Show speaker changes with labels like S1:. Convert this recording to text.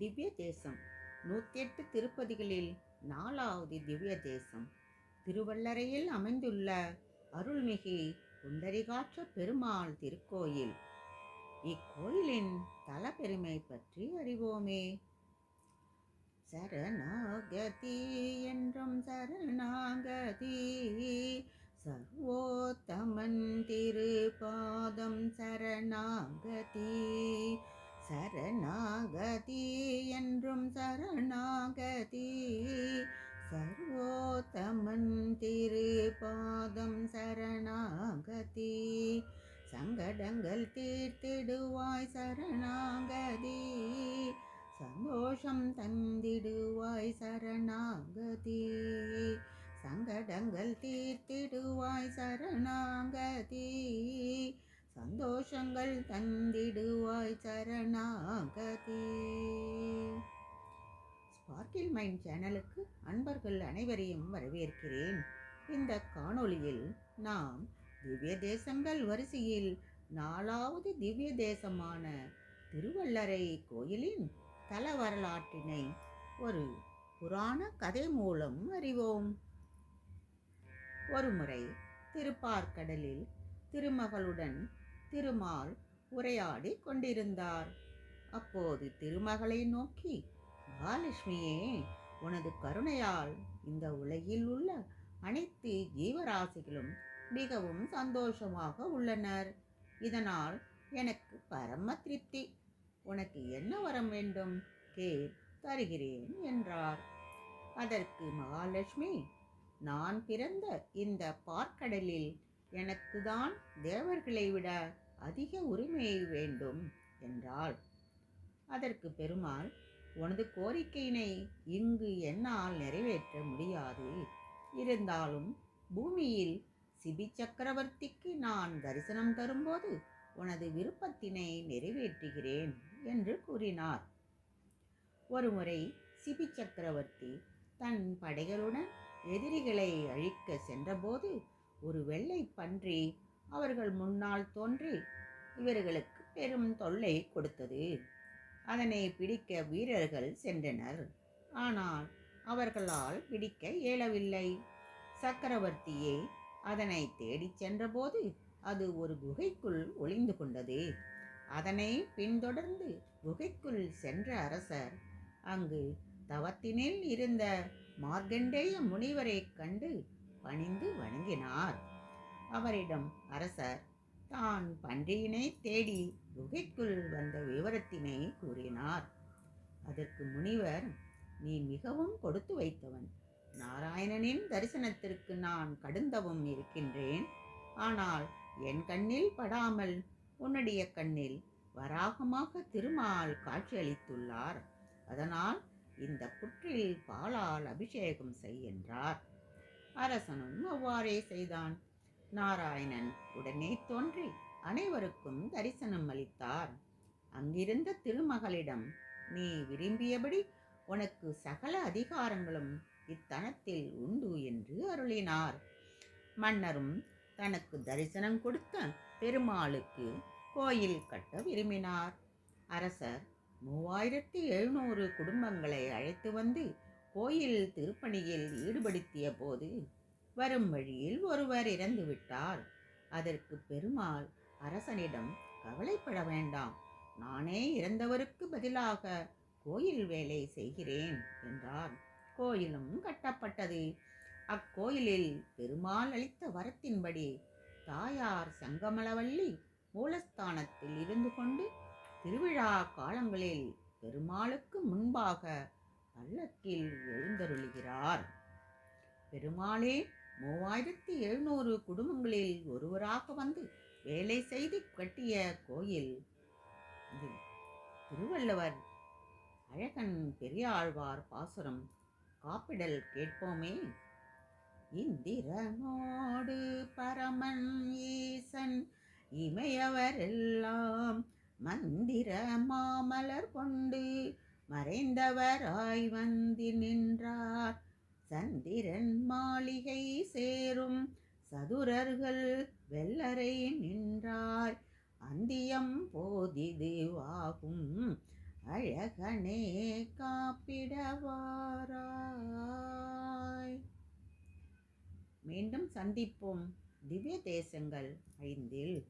S1: திவ்ய தேசம் நூற்றெட்டு திருப்பதிகளில் நாலாவது திவ்ய தேசம் திருவள்ளரையில் அமைந்துள்ள அருள்மிகு புண்டரிகாற்ற பெருமாள் திருக்கோயில். இக்கோயிலின் தல பெருமை பற்றி அறிவோமே. சரணாகதி என்றும் சரணாகதி சரணாகதி என்றும் சரணாகதி. சர்வோத்தமன் திருபாதம் சரணாகதி. சங்கடங்கள் தீர்த்திடுவாய் சரணாகதி. சந்தோஷம் தந்திடுவாய் சரணாகதி. சங்கடங்கள் தீர்த்திடுவாய் சரணா சந்தோஷங்கள் தந்திடுவாய் சரணாகதி. ஸ்பார்க்கில் மைண்ட் சேனலுக்கு அன்பர்கள் அனைவரையும் வரவேற்கிறேன். இந்த காணொளியில் நாம் திவ்ய தேசங்கள் வரிசையில் நாலாவது திவ்ய தேசமான திருவள்ளரை கோயிலின் தல வரலாற்றினை ஒரு புராண கதை மூலம் அறிவோம். ஒருமுறை திருப்பார்கடலில் திருமகளுடன் திருமால் உரையாடி கொண்டிருந்தார். அப்போது திருமகளை நோக்கி மகாலட்சுமியே உனது கருணையால் இந்த உலகில் உள்ள அனைத்து ஜீவராசிகளும் மிகவும் சந்தோஷமாக உள்ளனர். இதனால் எனக்கு பரம திருப்தி. உனக்கு என்ன வரம் வேண்டும்? கே தருகிறேன் என்றார். அதற்கு மகாலட்சுமி நான் பிறந்த இந்த பார்க்கடலில் எனக்கு தான் தேவர்களை விட அதிக உரிமை வேண்டும் என்றாள். அதற்கு பெருமாள் உனது கோரிக்கையினை இங்கு என்னால் நிறைவேற்ற முடியாது. இருந்தாலும் பூமியில் சிபி சக்கரவர்த்திக்கு நான் தரிசனம் தரும்போது உனது விருப்பத்தினை நிறைவேற்றுகிறேன் என்று கூறினார். ஒருமுறை சிபி சக்கரவர்த்தி தன் படைகளுடன் எதிரிகளை அழிக்க சென்றபோது ஒரு வெள்ளை பன்றி அவர்கள் முன்னால் தோன்றி இவர்களுக்கு பெரும் தொல்லை கொடுத்தது. அதனை பிடிக்க வீரர்கள் சென்றனர். ஆனால் அவர்களால் பிடிக்க இயலவில்லை. சக்கரவர்த்தியே அதனை தேடிச் சென்றபோது அது ஒரு குகைக்குள் ஒளிந்து கொண்டது. அதனை பின்தொடர்ந்து குகைக்குள் சென்ற அரசர் அங்கு தவத்தினில் இருந்த மார்க்கண்டேய முனிவரைக் கண்டு பணிந்து வணங்கினார். அவரிடம் அரசர் தான் பன்றியினை தேடி குகைக்குள் வந்த விவரத்தினை கூறினார். அதற்கு முனிவர் நீ மிகவும் கொடுத்து வைத்தவன். நாராயணனின் தரிசனத்திற்கு நான் கடுந்தவும் இருக்கின்றேன். ஆனால் என் கண்ணில் படாமல் உன்னுடைய கண்ணில் வராகமாக திருமால் காட்சியளித்துள்ளார். அதனால் இந்த புற்றில் பாலால் அபிஷேகம் செய் என்றார். அரசனும் அவ்வாறே செய்தான். நாராயணன் உடனே தோன்றி அனைவருக்கும் தரிசனம் அளித்தார். அங்கிருந்த திருமகளிடம் நீ விரும்பியபடி உனக்கு சகல அதிகாரங்களும் இத்தனத்தில் உண்டு என்று அருளினார். மன்னரும் தனக்கு தரிசனம் கொடுத்த பெருமாளுக்கு கோயில் கட்ட விரும்பினார். அரசர் மூவாயிரத்தி எழுநூறு குடும்பங்களை அழைத்து வந்து கோயில் திருப்பணியில் ஈடுபடுத்திய போது வரும் வழியில் ஒருவர் இறந்துவிட்டார் அதற்கு பெருமாள் அரசனிடம் கவலைப்பட வேண்டாம். நானே இறந்தவருக்கு பதிலாக கோயில் வேலை செய்கிறேன் என்றார். கோயிலும் கட்டப்பட்டது. அக்கோயிலில் பெருமாள் அளித்த வரத்தின்படி தாயார் சங்கமலவல்லி மூலஸ்தானத்தில் இருந்து கொண்டு திருவிழா காலங்களில் பெருமாளுக்கு முன்பாக பல்லக்கில் எழுந்தருளுகிறார். பெருமாளே மூவாயிரத்தி எழுநூறு குடும்பங்களில் ஒருவராக வந்து வேலை செய்து கட்டிய கோயில் இது. திருவள்ளுவர் அழகன் பெரியாழ்வார் பாசுரம் காப்பிடல் கேட்போமே. இந்திரனோடு பரமன் ஈசன் இமையவரெல்லாம் மந்திர மாமலர் கொண்டு மறைந்தவராய் வந்து நின்றார். சந்திரன் மாளிகை சேரும். சதுரர்கள் வெள்ளரை நின்றார். அந்தியம் போதிதுவாகும் அழகனே காப்பிடவாராய். மீண்டும் சந்திப்போம். திவ்ய தேசங்கள் ஐந்தில்.